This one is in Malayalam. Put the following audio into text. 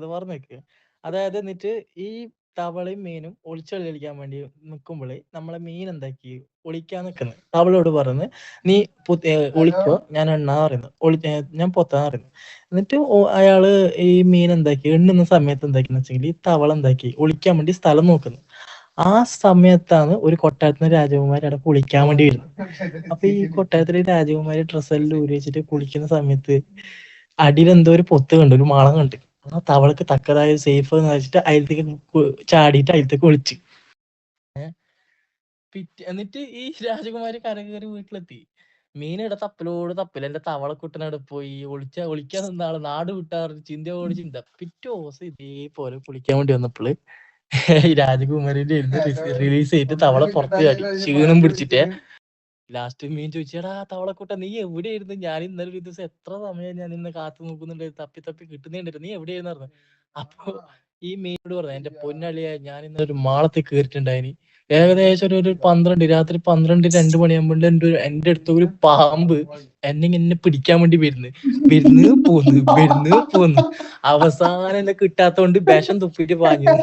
ഇത് പറഞ്ഞേക്ക്. അതായത് എന്നിട്ട് ഈ തവളയും മീനും ഒളിച്ചളി കളിക്കാൻ വേണ്ടി നിൽക്കുമ്പോൾ നമ്മളെ മീൻ എന്താക്കി ഒളിക്കാൻ നിൽക്കുന്നു തവളയോട് പറയുന്നു നീ ഒളിക്കോ ഞാൻ എണ്ണാൻ പറയുന്നു. ഒളി ഞാൻ പൊത്താൻ പറയുന്നു. എന്നിട്ട് അയാൾ ഈ മീൻ എന്താക്കി എണ്ണുന്ന സമയത്ത് എന്താക്കിന്ന് വെച്ചെങ്കിൽ ഈ തവള എന്താക്കി ഒളിക്കാൻ വേണ്ടി സ്ഥലം നോക്കുന്നു. ആ സമയത്താണ് ഒരു കൊട്ടാരത്തിന് രാജകുമാരി അവിടെ കുളിക്കാൻ വേണ്ടി വരുന്നത്. അപ്പൊ ഈ കൊട്ടാരത്തിലെ രാജകുമാരി ഡ്രസ്സെല്ലാം ഊരി വെച്ചിട്ട് കുളിക്കുന്ന സമയത്ത് അടിയിലെന്തോ ഒരു പൊത്ത് കണ്ടു. ഒരു മാളം കണ്ട്. ആ തവളക്ക് തക്കതായ സേഫ് എന്ന് വെച്ചിട്ട് അതിലേക്ക് ചാടിയിട്ട് അതിലേക്ക് ഒളിച്ച്. എന്നിട്ട് ഈ രാജകുമാരി കരകയറി വീട്ടിലെത്തി. മീനിവിടെ തപ്പലോട് തപ്പൽ. എന്റെ തവളക്കുട്ടനോട് പോയി? ഒളിച്ച ഒളിക്കാൻ നിന്നാൾ നാട് വിട്ടാറ് ചിന്തയോട് ചിന്ത. പിറ്റേ ദിവസം ഇതേപോലെ കുളിക്കാൻ വേണ്ടി വന്നപ്പോൾ രാജകുമാരിന്റെ റിലീസ് ചെയ്തിട്ട് തവള പുറത്ത് ചാടി. ക്ഷീണം പിടിച്ചിട്ടേ. ലാസ്റ്റ് മീൻ ചോദിച്ചു, "എടാ തവളക്കുട്ടാ നീ എവിടെയായിരുന്നു? ഞാൻ ഇന്നലെ ഒരു ദിവസം എത്ര സമയം ഞാൻ നിന്നെ കാത്തു നോക്കുന്നുണ്ട് തപ്പി തപ്പി കിട്ടുന്നേ ഉണ്ടായില്ല. നീ എവിടെയായിരുന്നു?" പറഞ്ഞു. അപ്പൊ ഈ മീനോട് പറഞ്ഞു, "എന്റെ പൊന്നളിയ ഞാൻ ഇന്ന് ഒരു മാളത്തിൽ കേറിയിട്ടുണ്ടായിനി. ഏകദേശം ഒരു പന്ത്രണ്ട് 12 രാത്രി 12, 2 മണിയാകുമ്പോ എന്റെ എന്റെ അടുത്ത് ഒരു പാമ്പ് എന്നെ എന്നെ പിടിക്കാൻ വേണ്ടി വരുന്നു വരുന്ന് പോന്നു വരുന്ന് പോന്നു അവസാനം എന്നെ കിട്ടാത്തോണ്ട് വിഷം തുപ്പിയിട്ട് പാഞ്ഞു."